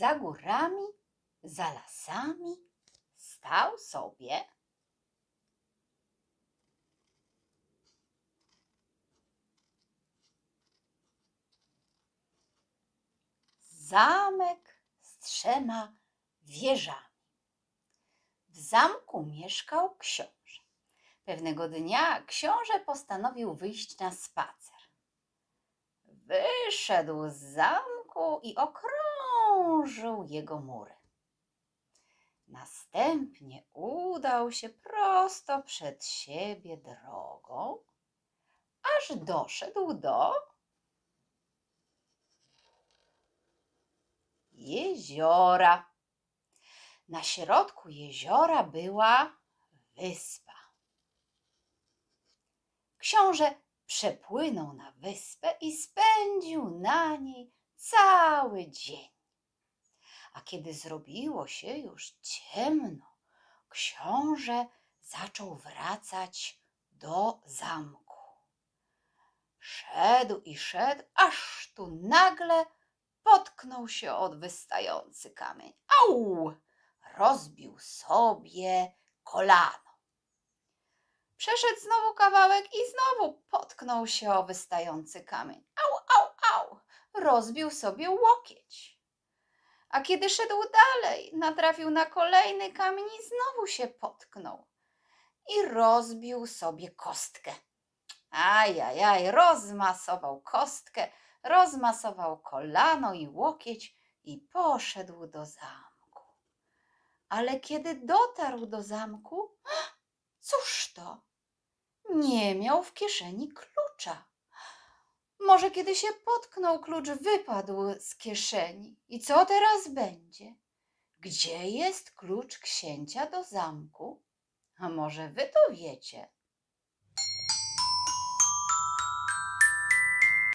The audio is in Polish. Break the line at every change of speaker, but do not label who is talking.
za górami, za lasami stał sobie zamek z trzema wieżami. W zamku mieszkał książę. Pewnego dnia książę postanowił wyjść na spacer. Wyszedł z zamku i okrążył jego mury. Następnie udał się prosto przed siebie drogą, aż doszedł do jeziora. Na środku jeziora była wyspa. Książę przepłynął na wyspę i spędził na niej cały dzień. A kiedy zrobiło się już ciemno, książę zaczął wracać do zamku. Szedł i szedł, aż tu nagle potknął się od wystający kamień. Au! Rozbił sobie kolano. Przeszedł znowu kawałek i znowu potknął się o wystający kamień. Au, au, au! Rozbił sobie łokieć. A kiedy szedł dalej, natrafił na kolejny kamień i znowu się potknął. I rozbił sobie kostkę. Ajajaj, rozmasował kostkę, rozmasował kolano i łokieć i poszedł do zamku. Ale kiedy dotarł do zamku, cóż to? Nie miał w kieszeni klucza. Może kiedy się potknął, klucz wypadł z kieszeni. I co teraz będzie? Gdzie jest klucz księcia do zamku? A może wy to wiecie?